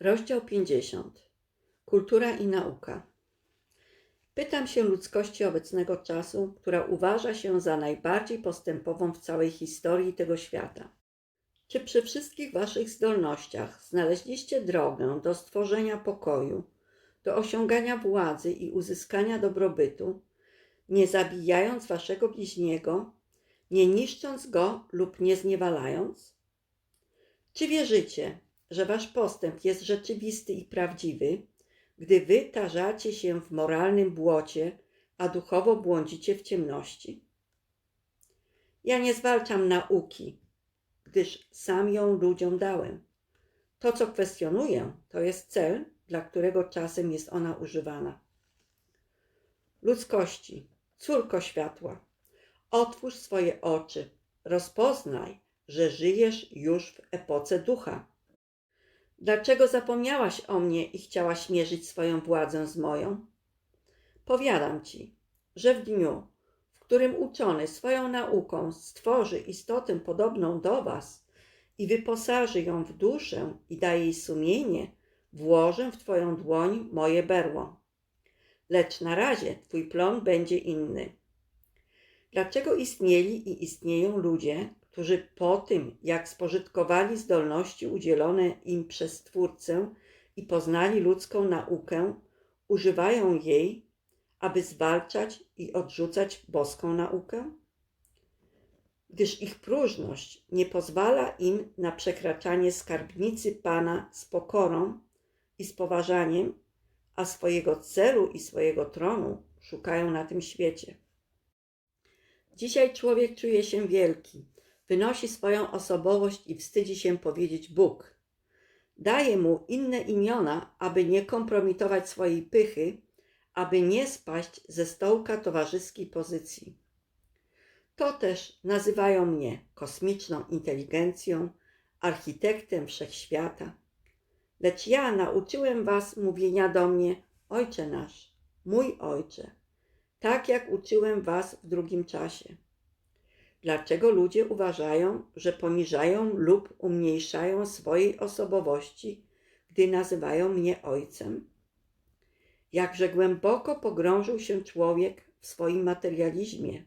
Rozdział 50. Kultura i nauka. Pytam się ludzkości obecnego czasu, która uważa się za najbardziej postępową w całej historii tego świata. Czy przy wszystkich waszych zdolnościach znaleźliście drogę do stworzenia pokoju, do osiągania władzy i uzyskania dobrobytu, nie zabijając waszego bliźniego, nie niszcząc go lub nie zniewalając? Czy wierzycie, że wasz postęp jest rzeczywisty i prawdziwy, gdy wy tarzacie się w moralnym błocie, a duchowo błądzicie w ciemności? Ja nie zwalczam nauki, gdyż sam ją ludziom dałem. To, co kwestionuję, to jest cel, dla którego czasem jest ona używana. Ludzkości, córko światła, otwórz swoje oczy, rozpoznaj, że żyjesz już w epoce ducha. Dlaczego zapomniałaś o mnie i chciałaś mierzyć swoją władzę z moją? Powiadam ci, że w dniu, w którym uczony swoją nauką stworzy istotę podobną do was i wyposaży ją w duszę i da jej sumienie, włożę w twoją dłoń moje berło. Lecz na razie twój plon będzie inny. Dlaczego istnieli i istnieją ludzie, którzy po tym, jak spożytkowali zdolności udzielone im przez Twórcę i poznali ludzką naukę, używają jej, aby zwalczać i odrzucać boską naukę? Gdyż ich próżność nie pozwala im na przekraczanie skarbnicy Pana z pokorą i z poważaniem, a swojego celu i swojego tronu szukają na tym świecie. Dzisiaj człowiek czuje się wielki, wynosi swoją osobowość i wstydzi się powiedzieć Bóg. Daje mu inne imiona, aby nie kompromitować swojej pychy, aby nie spaść ze stołka towarzyskiej pozycji. To też nazywają mnie kosmiczną inteligencją, architektem wszechświata. Lecz ja nauczyłem was mówienia do mnie, Ojcze nasz, mój Ojcze, tak jak uczyłem was w drugim czasie. Dlaczego ludzie uważają, że poniżają lub umniejszają swojej osobowości, gdy nazywają mnie ojcem? Jakże głęboko pogrążył się człowiek w swoim materializmie,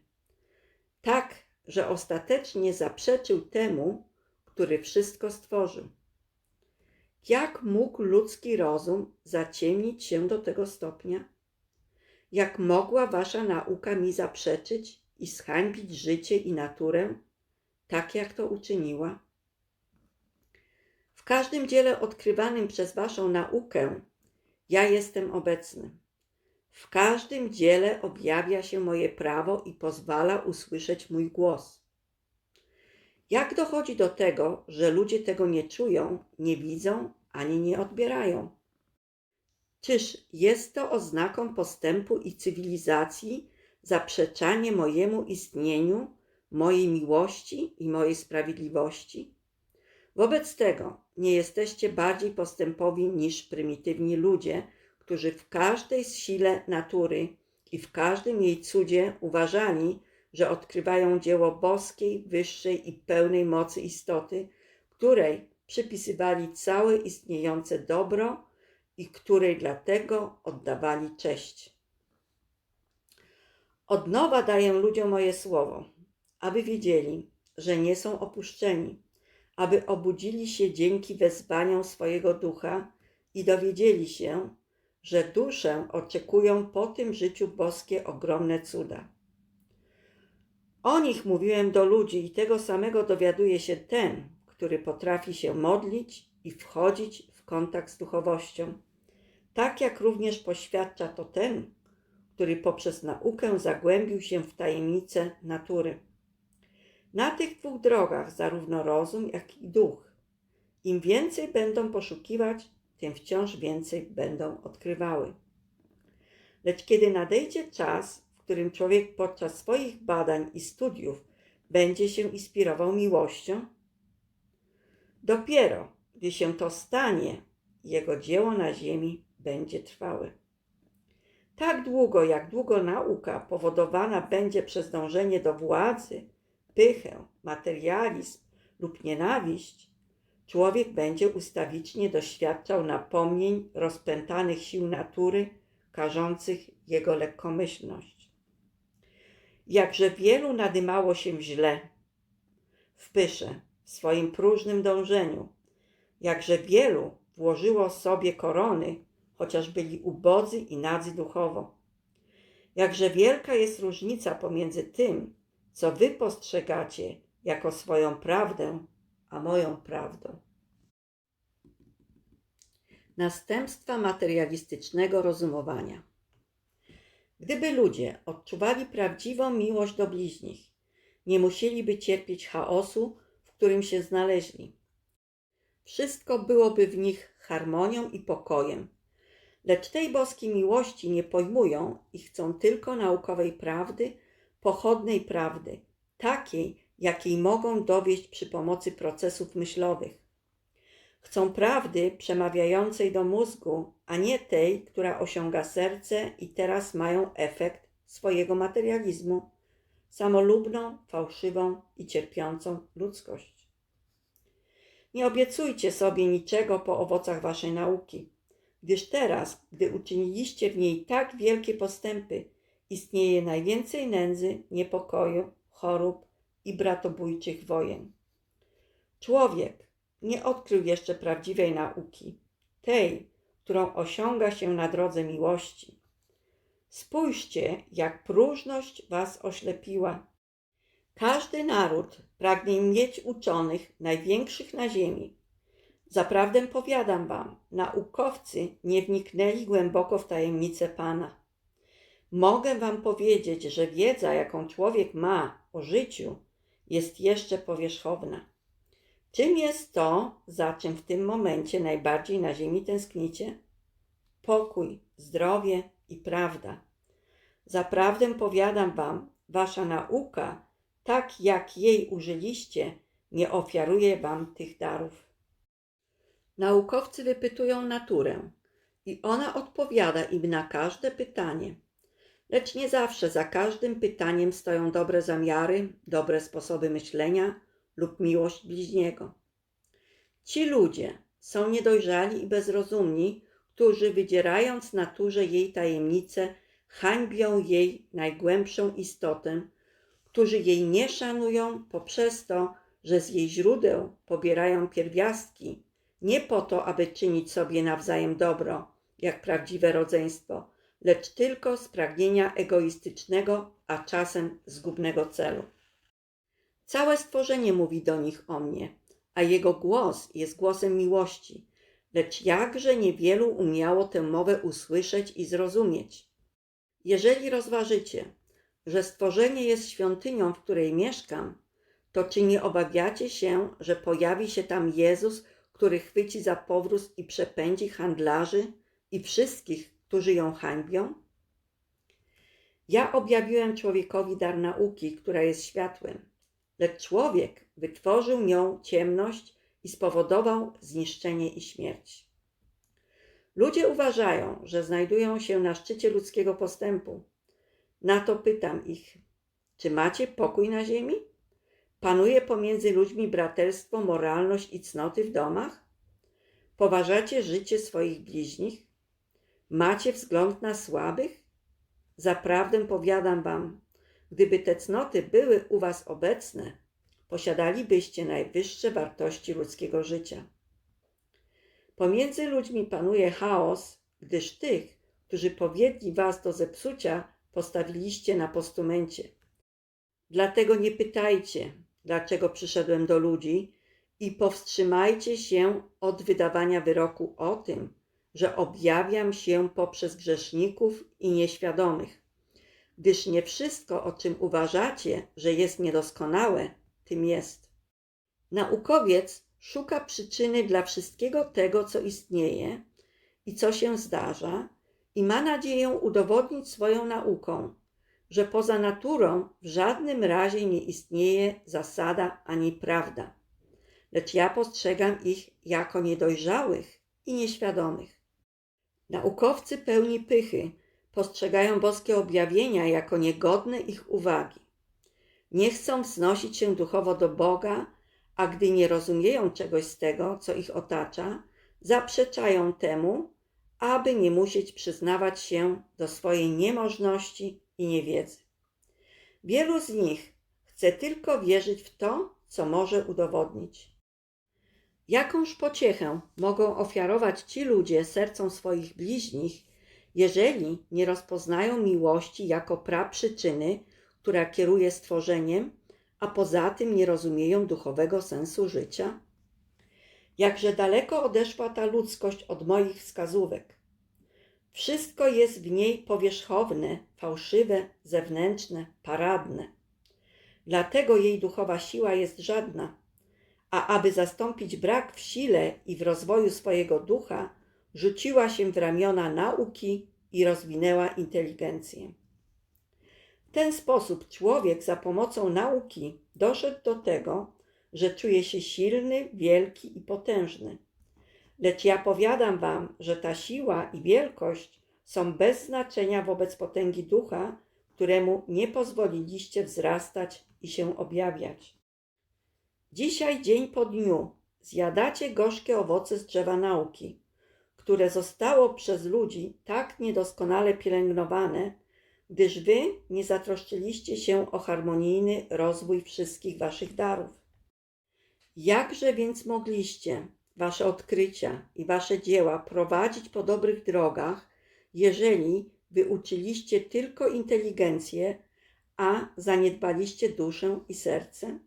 tak, że ostatecznie zaprzeczył temu, który wszystko stworzył. Jak mógł ludzki rozum zaciemnić się do tego stopnia? Jak mogła wasza nauka mi zaprzeczyć i zhańbić życie i naturę, tak jak to uczyniła? W każdym dziele odkrywanym przez Waszą naukę ja jestem obecny. W każdym dziele objawia się moje prawo i pozwala usłyszeć mój głos. Jak dochodzi do tego, że ludzie tego nie czują, nie widzą ani nie odbierają? Czyż jest to oznaką postępu i cywilizacji, zaprzeczanie mojemu istnieniu, mojej miłości i mojej sprawiedliwości? Wobec tego nie jesteście bardziej postępowi niż prymitywni ludzie, którzy w każdej sile natury i w każdym jej cudzie uważali, że odkrywają dzieło boskiej, wyższej i pełnej mocy istoty, której przypisywali całe istniejące dobro i której dlatego oddawali cześć. Od nowa daję ludziom moje słowo, aby wiedzieli, że nie są opuszczeni, aby obudzili się dzięki wezwaniom swojego ducha i dowiedzieli się, że duszę oczekują po tym życiu boskie ogromne cuda. O nich mówiłem do ludzi i tego samego dowiaduje się ten, który potrafi się modlić i wchodzić w kontakt z duchowością, tak jak również poświadcza to ten, który poprzez naukę zagłębił się w tajemnice natury. Na tych dwóch drogach zarówno rozum, jak i duch. Im więcej będą poszukiwać, tym wciąż więcej będą odkrywały. Lecz kiedy nadejdzie czas, w którym człowiek podczas swoich badań i studiów będzie się inspirował miłością, dopiero gdy się to stanie, jego dzieło na ziemi będzie trwałe. Tak długo, jak długo nauka powodowana będzie przez dążenie do władzy, pychę, materializm lub nienawiść, człowiek będzie ustawicznie doświadczał napomnień rozpętanych sił natury, karzących jego lekkomyślność. Jakże wielu nadymało się źle, w pysze, w swoim próżnym dążeniu, jakże wielu włożyło sobie korony, chociaż byli ubodzy i nadzy duchowo. Jakże wielka jest różnica pomiędzy tym, co wy postrzegacie jako swoją prawdę, a moją prawdą. Następstwa materialistycznego rozumowania. Gdyby ludzie odczuwali prawdziwą miłość do bliźnich, nie musieliby cierpieć chaosu, w którym się znaleźli. Wszystko byłoby w nich harmonią i pokojem. Lecz tej boskiej miłości nie pojmują i chcą tylko naukowej prawdy, pochodnej prawdy, takiej, jakiej mogą dowieść przy pomocy procesów myślowych. Chcą prawdy przemawiającej do mózgu, a nie tej, która osiąga serce i teraz mają efekt swojego materializmu, samolubną, fałszywą i cierpiącą ludzkość. Nie obiecujcie sobie niczego po owocach waszej nauki, gdyż teraz, gdy uczyniliście w niej tak wielkie postępy, istnieje najwięcej nędzy, niepokoju, chorób i bratobójczych wojen. Człowiek nie odkrył jeszcze prawdziwej nauki, tej, którą osiąga się na drodze miłości. Spójrzcie, jak próżność was oślepiła. Każdy naród pragnie mieć uczonych największych na ziemi. Zaprawdę powiadam wam, naukowcy nie wniknęli głęboko w tajemnice Pana. Mogę wam powiedzieć, że wiedza, jaką człowiek ma o życiu, jest jeszcze powierzchowna. Czym jest to, za czym w tym momencie najbardziej na ziemi tęsknicie? Pokój, zdrowie i prawda. Zaprawdę powiadam wam, wasza nauka, tak jak jej użyliście, nie ofiaruje wam tych darów. Naukowcy wypytują naturę i ona odpowiada im na każde pytanie. Lecz nie zawsze za każdym pytaniem stoją dobre zamiary, dobre sposoby myślenia lub miłość bliźniego. Ci ludzie są niedojrzali i bezrozumni, którzy wydzierając naturze jej tajemnice, hańbią jej najgłębszą istotę, którzy jej nie szanują poprzez to, że z jej źródeł pobierają pierwiastki, nie po to, aby czynić sobie nawzajem dobro, jak prawdziwe rodzeństwo, lecz tylko z pragnienia egoistycznego, a czasem zgubnego celu. Całe stworzenie mówi do nich o mnie, a jego głos jest głosem miłości, lecz jakże niewielu umiało tę mowę usłyszeć i zrozumieć. Jeżeli rozważycie, że stworzenie jest świątynią, w której mieszkam, to czy nie obawiacie się, że pojawi się tam Jezus, który chwyci za powróz i przepędzi handlarzy i wszystkich, którzy ją hańbią? Ja objawiłem człowiekowi dar nauki, która jest światłem, lecz człowiek wytworzył nią ciemność i spowodował zniszczenie i śmierć. Ludzie uważają, że znajdują się na szczycie ludzkiego postępu. Na to pytam ich: czy macie pokój na ziemi? Panuje pomiędzy ludźmi braterstwo, moralność i cnoty w domach? Poważacie życie swoich bliźnich? Macie wzgląd na słabych? Zaprawdę powiadam wam, gdyby te cnoty były u was obecne, posiadalibyście najwyższe wartości ludzkiego życia. Pomiędzy ludźmi panuje chaos, gdyż tych, którzy powiedzieli was do zepsucia, postawiliście na postumencie. Dlatego nie pytajcie, dlaczego przyszedłem do ludzi? I powstrzymajcie się od wydawania wyroku o tym, że objawiam się poprzez grzeszników i nieświadomych, gdyż nie wszystko, o czym uważacie, że jest niedoskonałe, tym jest. Naukowiec szuka przyczyny dla wszystkiego tego, co istnieje i co się zdarza, i ma nadzieję udowodnić swoją nauką, że poza naturą w żadnym razie nie istnieje zasada ani prawda, lecz ja postrzegam ich jako niedojrzałych i nieświadomych. Naukowcy pełni pychy postrzegają boskie objawienia jako niegodne ich uwagi. Nie chcą wznosić się duchowo do Boga, a gdy nie rozumieją czegoś z tego, co ich otacza, zaprzeczają temu, aby nie musieć przyznawać się do swojej niemożności i niewiedzy. Wielu z nich chce tylko wierzyć w to, co może udowodnić. Jakąż pociechę mogą ofiarować ci ludzie sercom swoich bliźnich, jeżeli nie rozpoznają miłości jako praprzyczyny, która kieruje stworzeniem, a poza tym nie rozumieją duchowego sensu życia? Jakże daleko odeszła ta ludzkość od moich wskazówek. Wszystko jest w niej powierzchowne, fałszywe, zewnętrzne, paradne. Dlatego jej duchowa siła jest żadna. A aby zastąpić brak w sile i w rozwoju swojego ducha, rzuciła się w ramiona nauki i rozwinęła inteligencję. W ten sposób człowiek za pomocą nauki doszedł do tego, że czuje się silny, wielki i potężny. Lecz ja powiadam wam, że ta siła i wielkość są bez znaczenia wobec potęgi ducha, któremu nie pozwoliliście wzrastać i się objawiać. Dzisiaj, dzień po dniu, zjadacie gorzkie owoce z drzewa nauki, które zostało przez ludzi tak niedoskonale pielęgnowane, gdyż wy nie zatroszczyliście się o harmonijny rozwój wszystkich waszych darów. Jakże więc mogliście wasze odkrycia i wasze dzieła prowadzić po dobrych drogach, jeżeli wyuczyliście tylko inteligencję, a zaniedbaliście duszę i serce?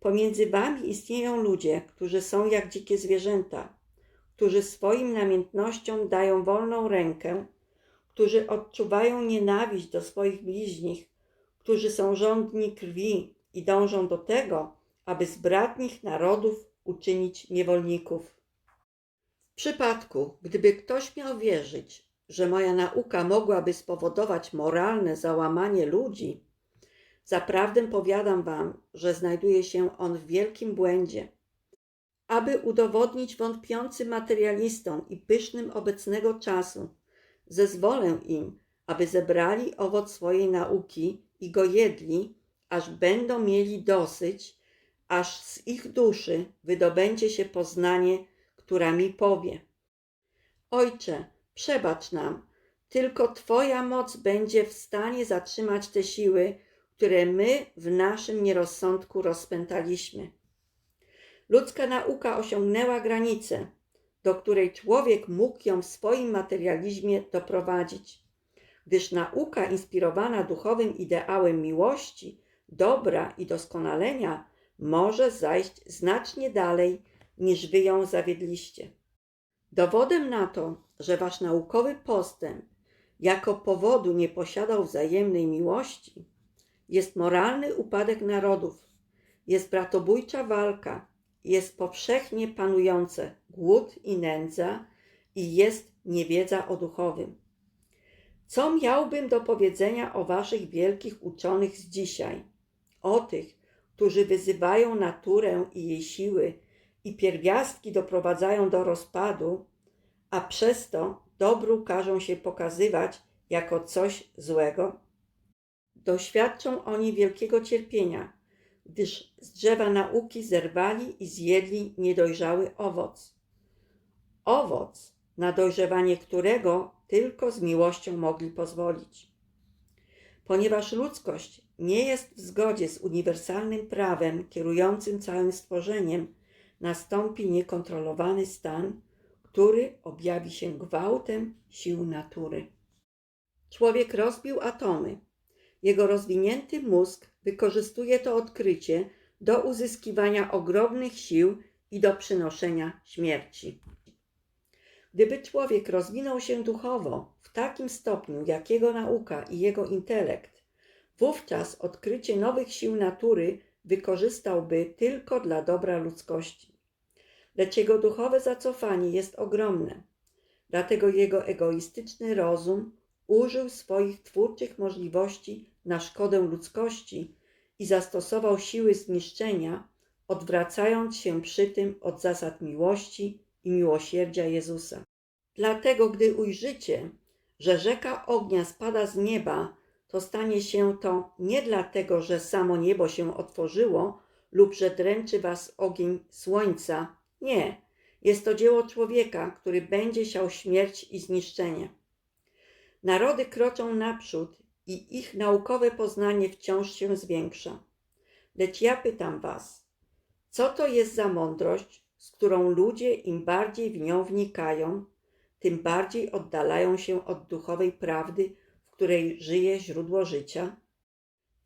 Pomiędzy wami istnieją ludzie, którzy są jak dzikie zwierzęta, którzy swoim namiętnościom dają wolną rękę, którzy odczuwają nienawiść do swoich bliźnich, którzy są żądni krwi i dążą do tego, aby z bratnich narodów uczynić niewolników. W przypadku, gdyby ktoś miał wierzyć, że moja nauka mogłaby spowodować moralne załamanie ludzi, zaprawdę powiadam wam, że znajduje się on w wielkim błędzie. Aby udowodnić wątpiącym materialistom i pysznym obecnego czasu, zezwolę im, aby zebrali owoc swojej nauki i go jedli, aż będą mieli dosyć, aż z ich duszy wydobędzie się poznanie, która mi powie: Ojcze, przebacz nam, tylko Twoja moc będzie w stanie zatrzymać te siły, które my w naszym nierozsądku rozpętaliśmy. Ludzka nauka osiągnęła granicę, do której człowiek mógł ją w swoim materializmie doprowadzić, gdyż nauka inspirowana duchowym ideałem miłości, dobra i doskonalenia może zajść znacznie dalej, niż wy ją zawiedliście. Dowodem na to, że wasz naukowy postęp jako powodu nie posiadał wzajemnej miłości, jest moralny upadek narodów, jest bratobójcza walka, jest powszechnie panujące głód i nędza i jest niewiedza o duchowym. Co miałbym do powiedzenia o waszych wielkich uczonych z dzisiaj, o tych, którzy wyzywają naturę i jej siły i pierwiastki doprowadzają do rozpadu, a przez to dobru każą się pokazywać jako coś złego? Doświadczą oni wielkiego cierpienia, gdyż z drzewa nauki zerwali i zjedli niedojrzały owoc. Owoc, na dojrzewanie którego tylko z miłością mogli pozwolić. Ponieważ ludzkość nie jest w zgodzie z uniwersalnym prawem kierującym całym stworzeniem, nastąpi niekontrolowany stan, który objawi się gwałtem sił natury. Człowiek rozbił atomy. Jego rozwinięty mózg wykorzystuje to odkrycie do uzyskiwania ogromnych sił i do przynoszenia śmierci. Gdyby człowiek rozwinął się duchowo w takim stopniu, jak jego nauka i jego intelekt, wówczas odkrycie nowych sił natury wykorzystałby tylko dla dobra ludzkości. Lecz jego duchowe zacofanie jest ogromne, dlatego jego egoistyczny rozum użył swoich twórczych możliwości na szkodę ludzkości i zastosował siły zniszczenia, odwracając się przy tym od zasad miłości i miłosierdzia Jezusa. Dlatego, gdy ujrzycie, że rzeka ognia spada z nieba, to stanie się to nie dlatego, że samo niebo się otworzyło, lub że dręczy was ogień słońca. Nie, jest to dzieło człowieka, który będzie siał śmierć i zniszczenie. Narody kroczą naprzód i ich naukowe poznanie wciąż się zwiększa. Lecz ja pytam was, co to jest za mądrość, z którą ludzie im bardziej w nią wnikają, tym bardziej oddalają się od duchowej prawdy, której żyje źródło życia?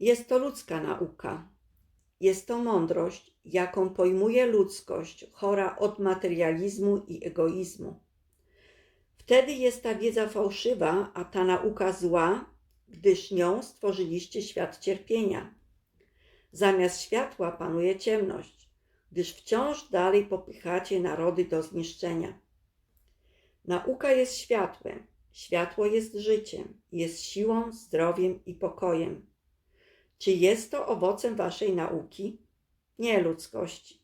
Jest to ludzka nauka. Jest to mądrość, jaką pojmuje ludzkość, chora od materializmu i egoizmu. Wtedy jest ta wiedza fałszywa, a ta nauka zła, gdyż nią stworzyliście świat cierpienia. Zamiast światła panuje ciemność, gdyż wciąż dalej popychacie narody do zniszczenia. Nauka jest światłem, światło jest życiem, jest siłą, zdrowiem i pokojem. Czy jest to owocem waszej nauki? Nie ludzkości.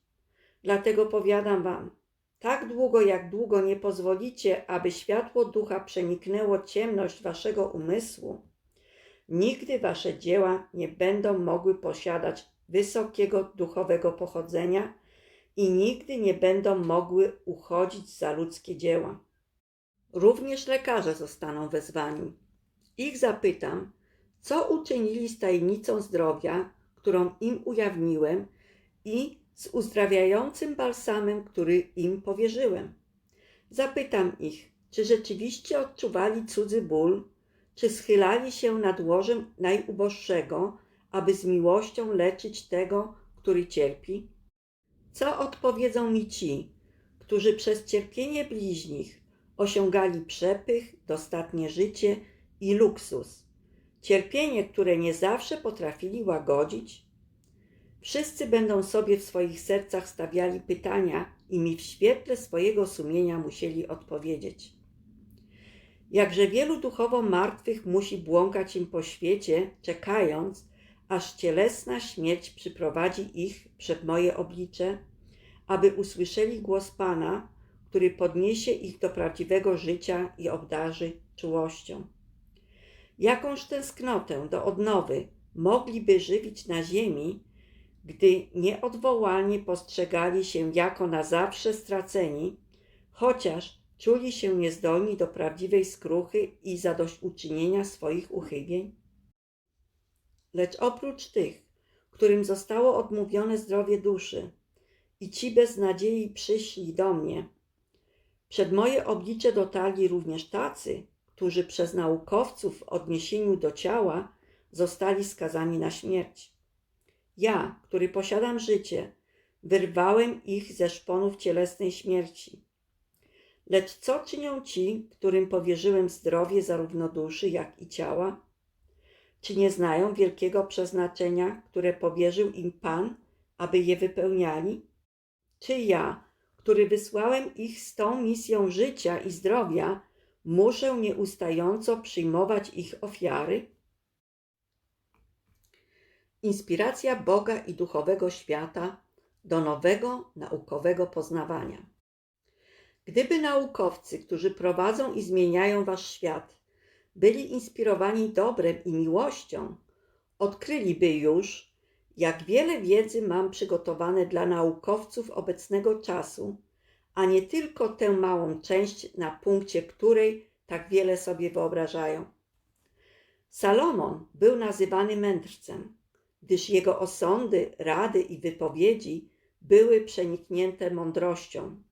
Dlatego powiadam wam, tak długo jak długo nie pozwolicie, aby światło ducha przeniknęło ciemność waszego umysłu, nigdy wasze dzieła nie będą mogły posiadać wysokiego duchowego pochodzenia i nigdy nie będą mogły uchodzić za ludzkie dzieła. Również lekarze zostaną wezwani. Ich zapytam, co uczynili z tajemnicą zdrowia, którą im ujawniłem i z uzdrawiającym balsamem, który im powierzyłem. Zapytam ich, czy rzeczywiście odczuwali cudzy ból, czy schylali się nad łożem najuboższego, aby z miłością leczyć tego, który cierpi? Co odpowiedzą mi ci, którzy przez cierpienie bliźnich osiągali przepych, dostatnie życie i luksus? Cierpienie, które nie zawsze potrafili łagodzić? Wszyscy będą sobie w swoich sercach stawiali pytania i mi w świetle swojego sumienia musieli odpowiedzieć. Jakże wielu duchowo martwych musi błąkać im po świecie, czekając, aż cielesna śmierć przyprowadzi ich przed moje oblicze, aby usłyszeli głos Pana, który podniesie ich do prawdziwego życia i obdarzy czułością. Jakąż tęsknotę do odnowy mogliby żywić na ziemi, gdy nieodwołalnie postrzegali się jako na zawsze straceni, chociaż czuli się niezdolni do prawdziwej skruchy i zadośćuczynienia swoich uchybień? Lecz oprócz tych, którym zostało odmówione zdrowie duszy, i ci bez nadziei przyszli do mnie, przed moje oblicze dotarli również tacy, którzy przez naukowców w odniesieniu do ciała zostali skazani na śmierć. Ja, który posiadam życie, wyrwałem ich ze szponów cielesnej śmierci. Lecz co czynią ci, którym powierzyłem zdrowie zarówno duszy, jak i ciała? Czy nie znają wielkiego przeznaczenia, które powierzył im Pan, aby je wypełniali? Czy ja, który wysłałem ich z tą misją życia i zdrowia, muszę nieustająco przyjmować ich ofiary? Inspiracja Boga i duchowego świata do nowego naukowego poznawania. Gdyby naukowcy, którzy prowadzą i zmieniają wasz świat, byli inspirowani dobrem i miłością, odkryliby już, jak wiele wiedzy mam przygotowane dla naukowców obecnego czasu, a nie tylko tę małą część, na punkcie której tak wiele sobie wyobrażają. Salomon był nazywany mędrcem, gdyż jego osądy, rady i wypowiedzi były przeniknięte mądrością.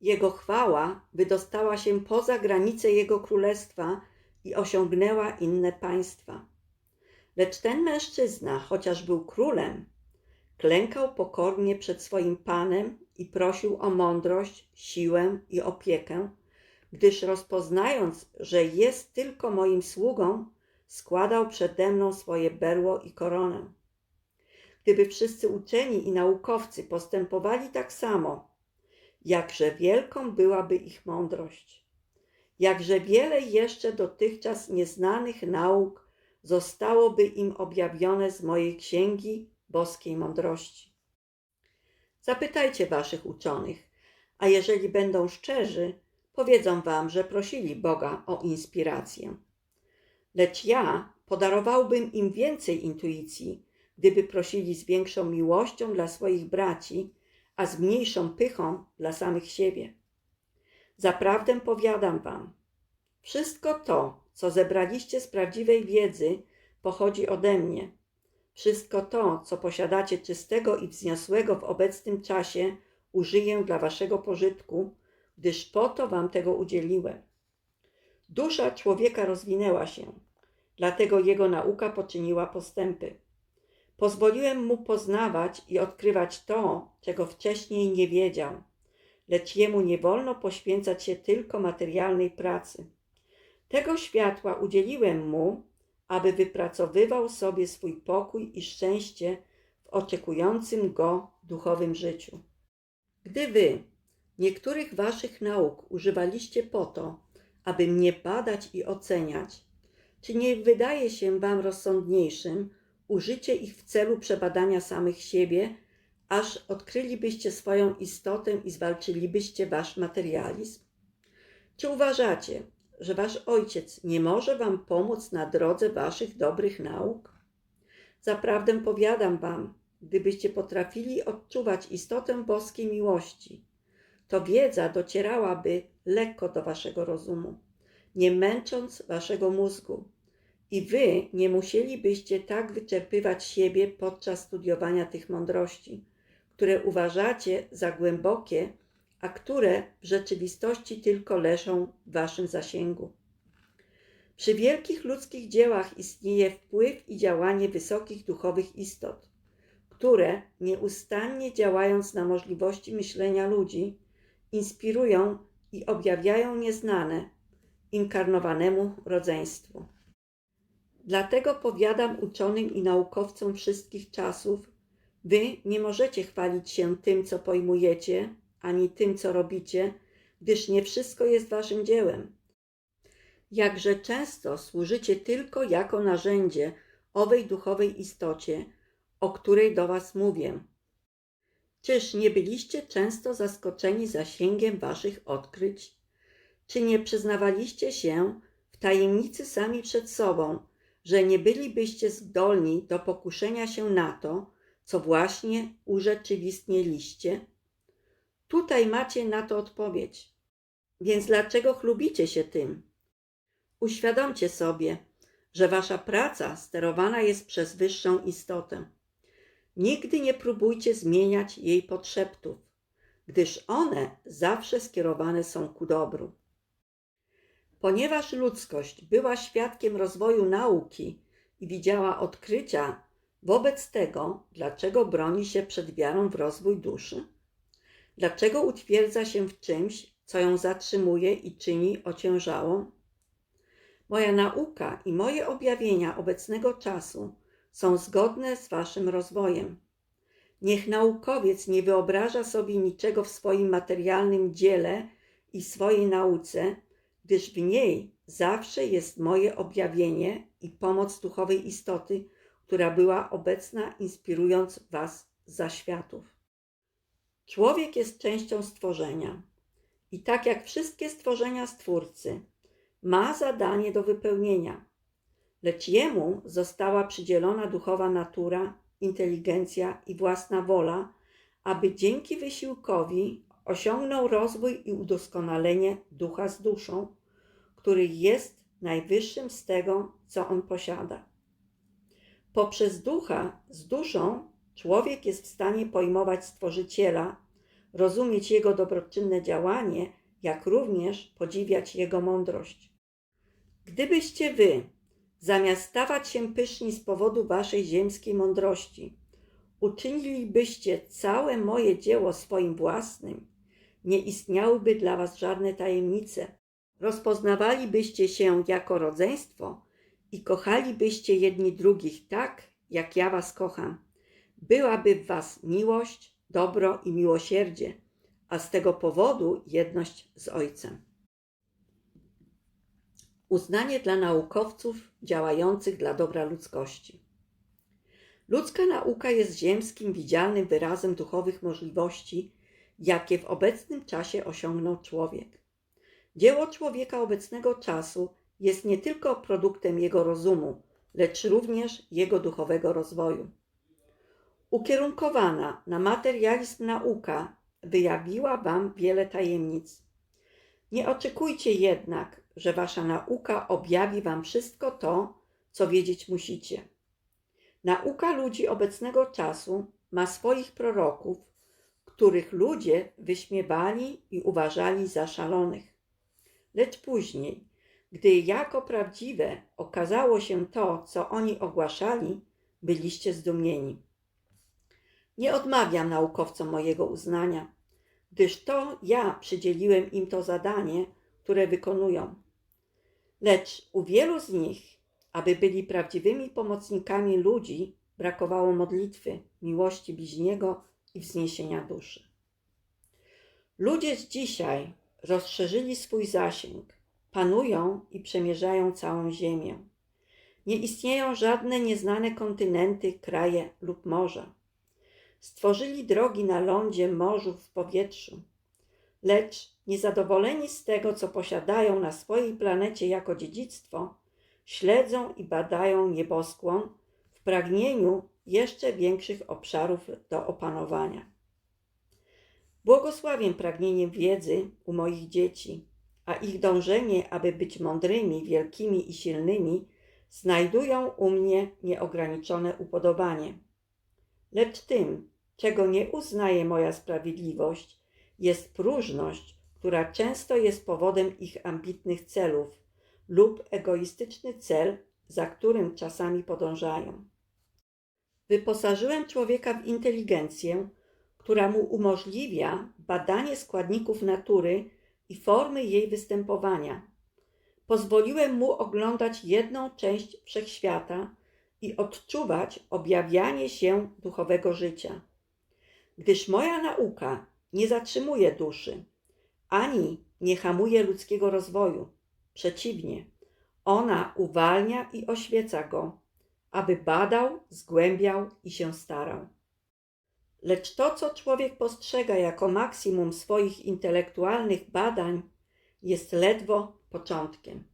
Jego chwała wydostała się poza granice jego królestwa i osiągnęła inne państwa. Lecz ten mężczyzna, chociaż był królem, klękał pokornie przed swoim panem i prosił o mądrość, siłę i opiekę, gdyż rozpoznając, że jest tylko moim sługą, składał przede mną swoje berło i koronę. Gdyby wszyscy uczeni i naukowcy postępowali tak samo, jakże wielką byłaby ich mądrość. Jakże wiele jeszcze dotychczas nieznanych nauk zostałoby im objawione z mojej księgi boskiej mądrości. Zapytajcie waszych uczonych, a jeżeli będą szczerzy, powiedzą wam, że prosili Boga o inspirację. Lecz ja podarowałbym im więcej intuicji, gdyby prosili z większą miłością dla swoich braci, a z mniejszą pychą dla samych siebie. Zaprawdę powiadam wam, wszystko to, co zebraliście z prawdziwej wiedzy, pochodzi ode mnie. Wszystko to, co posiadacie czystego i wzniosłego w obecnym czasie, użyję dla waszego pożytku, gdyż po to wam tego udzieliłem. Dusza człowieka rozwinęła się, dlatego jego nauka poczyniła postępy. Pozwoliłem mu poznawać i odkrywać to, czego wcześniej nie wiedział, lecz jemu nie wolno poświęcać się tylko materialnej pracy. Tego światła udzieliłem mu, aby wypracowywał sobie swój pokój i szczęście w oczekującym go duchowym życiu. Gdy wy niektórych waszych nauk używaliście po to, aby mnie badać i oceniać, czy nie wydaje się wam rozsądniejszym użycie ich w celu przebadania samych siebie, aż odkrylibyście swoją istotę i zwalczylibyście wasz materializm? Czy uważacie, że wasz ojciec nie może wam pomóc na drodze waszych dobrych nauk? Zaprawdę powiadam wam, gdybyście potrafili odczuwać istotę boskiej miłości, to wiedza docierałaby lekko do waszego rozumu, nie męcząc waszego mózgu. I wy nie musielibyście tak wyczerpywać siebie podczas studiowania tych mądrości, które uważacie za głębokie a które w rzeczywistości tylko leżą w waszym zasięgu. Przy wielkich ludzkich dziełach istnieje wpływ i działanie wysokich duchowych istot, które, nieustannie działając na możliwości myślenia ludzi, inspirują i objawiają nieznane inkarnowanemu rodzeństwu. Dlatego powiadam uczonym i naukowcom wszystkich czasów, wy nie możecie chwalić się tym, co pojmujecie, ani tym, co robicie, gdyż nie wszystko jest waszym dziełem. Jakże często służycie tylko jako narzędzie owej duchowej istocie, o której do was mówię. Czyż nie byliście często zaskoczeni zasięgiem waszych odkryć? Czy nie przyznawaliście się w tajemnicy sami przed sobą, że nie bylibyście zdolni do pokuszenia się na to, co właśnie urzeczywistnieliście? Tutaj macie na to odpowiedź. Więc dlaczego chlubicie się tym? Uświadomcie sobie, że wasza praca sterowana jest przez wyższą istotę. Nigdy nie próbujcie zmieniać jej podszeptów, gdyż one zawsze skierowane są ku dobru. Ponieważ ludzkość była świadkiem rozwoju nauki i widziała odkrycia, wobec tego, dlaczego broni się przed wiarą w rozwój duszy? Dlaczego utwierdza się w czymś, co ją zatrzymuje i czyni ociężałą? Moja nauka i moje objawienia obecnego czasu są zgodne z Waszym rozwojem. Niech naukowiec nie wyobraża sobie niczego w swoim materialnym dziele i swojej nauce, gdyż w niej zawsze jest moje objawienie i pomoc duchowej istoty, która była obecna, inspirując Was za światów. Człowiek jest częścią stworzenia i tak jak wszystkie stworzenia Stwórcy, ma zadanie do wypełnienia, lecz jemu została przydzielona duchowa natura, inteligencja i własna wola, aby dzięki wysiłkowi osiągnął rozwój i udoskonalenie ducha z duszą, który jest najwyższym z tego, co on posiada. Poprzez ducha z duszą Człowiek jest w stanie pojmować Stworzyciela, rozumieć Jego dobroczynne działanie, jak również podziwiać Jego mądrość. Gdybyście wy, zamiast stawać się pyszni z powodu waszej ziemskiej mądrości, uczynilibyście całe moje dzieło swoim własnym, nie istniałyby dla was żadne tajemnice. Rozpoznawalibyście się jako rodzeństwo i kochalibyście jedni drugich tak, jak ja was kocham byłaby w Was miłość, dobro i miłosierdzie, a z tego powodu jedność z Ojcem. Uznanie dla naukowców działających dla dobra ludzkości. Ludzka nauka jest ziemskim, widzialnym wyrazem duchowych możliwości, jakie w obecnym czasie osiągnął człowiek. Dzieło człowieka obecnego czasu jest nie tylko produktem jego rozumu, lecz również jego duchowego rozwoju. Ukierunkowana na materializm nauka wyjawiła Wam wiele tajemnic. Nie oczekujcie jednak, że Wasza nauka objawi Wam wszystko to, co wiedzieć musicie. Nauka ludzi obecnego czasu ma swoich proroków, których ludzie wyśmiewali i uważali za szalonych. Lecz później, gdy jako prawdziwe okazało się to, co oni ogłaszali, byliście zdumieni. Nie odmawiam naukowcom mojego uznania, gdyż to ja przydzieliłem im to zadanie, które wykonują. Lecz u wielu z nich, aby byli prawdziwymi pomocnikami ludzi, brakowało modlitwy, miłości bliźniego i wzniesienia duszy. Ludzie z dzisiaj rozszerzyli swój zasięg, panują i przemierzają całą Ziemię. Nie istnieją żadne nieznane kontynenty, kraje lub morza. Stworzyli drogi na lądzie, morzu, w powietrzu. Lecz niezadowoleni z tego, co posiadają na swojej planecie jako dziedzictwo, śledzą i badają nieboskłon w pragnieniu jeszcze większych obszarów do opanowania. Błogosławię pragnienie wiedzy u moich dzieci, a ich dążenie, aby być mądrymi, wielkimi i silnymi, znajdują u mnie nieograniczone upodobanie. Lecz tym, czego nie uznaje moja sprawiedliwość, jest próżność, która często jest powodem ich ambitnych celów lub egoistyczny cel, za którym czasami podążają. Wyposażyłem człowieka w inteligencję, która mu umożliwia badanie składników natury i formy jej występowania. Pozwoliłem mu oglądać jedną część wszechświata i odczuwać objawianie się duchowego życia. Gdyż moja nauka nie zatrzymuje duszy, ani nie hamuje ludzkiego rozwoju. Przeciwnie, ona uwalnia i oświeca go, aby badał, zgłębiał i się starał. Lecz to, co człowiek postrzega jako maksimum swoich intelektualnych badań, jest ledwo początkiem.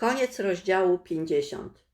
Koniec rozdziału 50.